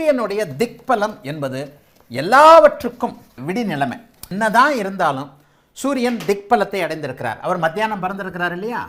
சூரியனுடைய திக்பலம் என்பது எல்லாவற்றுக்கும் விடி நிலைமை என்னதான் இருந்தாலும் சூரியன் திக்பலத்தை அடைந்திருக்கிறார். அவர் மத்தியானம் பறந்திருக்கிறார் இல்லையா?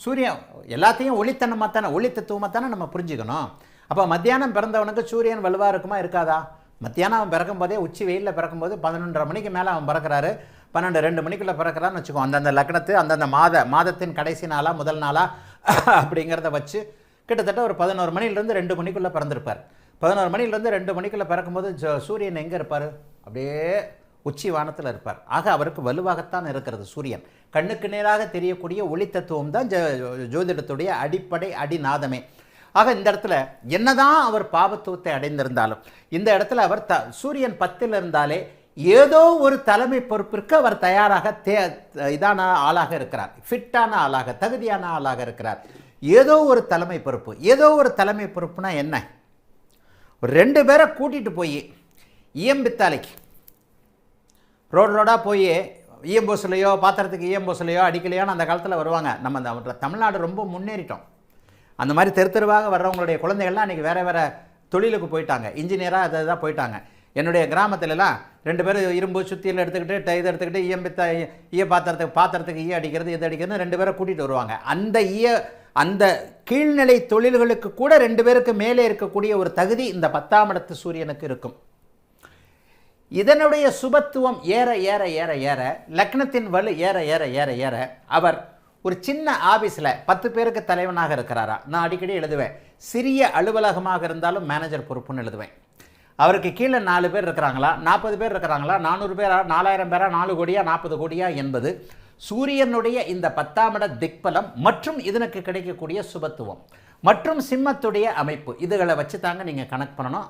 சூரியன் எல்லாத்தையும் ஒளித்தனமாக தானே ஒளி தத்துவமாக தானே நம்ம புரிஞ்சுக்கணும். அப்போ மத்தியானம் பிறந்தவனுக்கு சூரியன் வலுவாக இருக்குமா இருக்காதா? மத்தியானம் அவன் பிறக்கும் போதே உச்சி வெயிலில் பிறக்கும்போது பதினொன்றரை மணிக்கு மேலே அவன் பிறக்கிறாரு. பன்னெண்டு ரெண்டு மணிக்குள்ளே பிறக்கிறான்னு வச்சுக்கோ அந்தந்த லக்னத்து அந்தந்த மாத மாதத்தின் கடைசி நாளா முதல் நாளாக அப்படிங்கிறத வச்சு கிட்டத்தட்ட ஒரு பதினோரு மணிலேருந்து ரெண்டு மணிக்குள்ளே பிறந்திருப்பார். பதினோரு மணிலேருந்து ரெண்டு மணிக்குள்ளே பிறக்கும்போது ஜ- சூரியன் எங்கே இருப்பார்? அப்படியே உச்சி வானத்தில் இருப்பார். ஆக அவருக்கு வலுவாகத்தான் இருக்கிறது சூரியன். கண்ணுக்கு நேராக தெரியக்கூடிய ஒளி தத்துவம் தான் ஜோதிடத்துடைய அடிப்படை அடிநாதமே. ஆக இந்த இடத்துல என்னதான் அவர் பாவத்துவத்தை அடைந்திருந்தாலும் இந்த இடத்துல அவர் த சூரியன் பத்தில் இருந்தாலே ஏதோ ஒரு தலைமை பொறுப்பிற்கு அவர் தயாராக தே இதான ஆளாக இருக்கிறார். ஃபிட்டான ஆளாக தகுதியான ஆளாக இருக்கிறார். ஏதோ ஒரு தலைமை பொறுப்பு. ஏதோ ஒரு தலைமை பொறுப்புனா என்ன? ரெண்டு பேரை கூட்டிகிட்டு போய் இயம்பித்தாலைக்கு ரோடு ரோடாக போய் இஎம்போஸ்லையோ பாத்திரத்துக்கு இஎம்போஸ்லையோ அடிக்கலையோன்னு அந்த காலத்தில் வருவாங்க. நம்ம அந்த தமிழ்நாடு ரொம்ப முன்னேறிட்டோம். அந்த மாதிரி தெரு தெருவாக வர்றவங்களுடைய குழந்தைகள்லாம் அன்றைக்கி வேறு வேறு தொழிலுக்கு போயிட்டாங்க. இன்ஜினியராக அதை தான் போயிட்டாங்க. என்னுடைய கிராமத்துலலாம் ரெண்டு பேரும் இரும்பு சுத்தியில் எடுத்துக்கிட்டு இதை எடுத்துக்கிட்டு ஈயம்பித்த ஈய பாத்திரத்துக்கு பாத்திரத்துக்கு ஈய அடிக்கிறது இது அடிக்கிறது ரெண்டு பேரை கூட்டிகிட்டு வருவாங்க. அந்த ஈய அந்த கீழ்நிலை தொழில்களுக்கு கூட ரெண்டு பேருக்கு மேலே இருக்கக்கூடிய ஒரு தகுதி இந்த பத்தாம் இடத்து சூரியனுக்கு இருக்கும். இதனுடைய சுபத்துவம் ஏற ஏற ஏற ஏற லக்னத்தின் வலு ஏற ஏற ஏற ஏற அவர் ஒரு சின்ன ஆஃபீஸில் பத்து பேருக்கு தலைவனாக இருக்கிறாரா? நான் அடிக்கடி எழுதுவேன். சிறிய அலுவலகமாக இருந்தாலும் மேனேஜர் பொறுப்புன்னு எழுதுவேன். அவருக்கு கீழே நாலு பேர் இருக்கிறாங்களா? நாற்பது பேர் இருக்கிறாங்களா? நானூறு பேரா? நாலாயிரம் பேரா? நாலு கோடியா? நாற்பது கோடியா என்பது சூரியனுடைய இந்த பத்தாம் இட திக்பலம் மற்றும் இதனுக்கு கிடைக்கக்கூடிய சுபத்துவம். மற்றும் சிம்மத்துடைய அமைப்பு. இதுகளை வச்சு தாங்க நீங்கள் கணக்கு பண்ணணும்.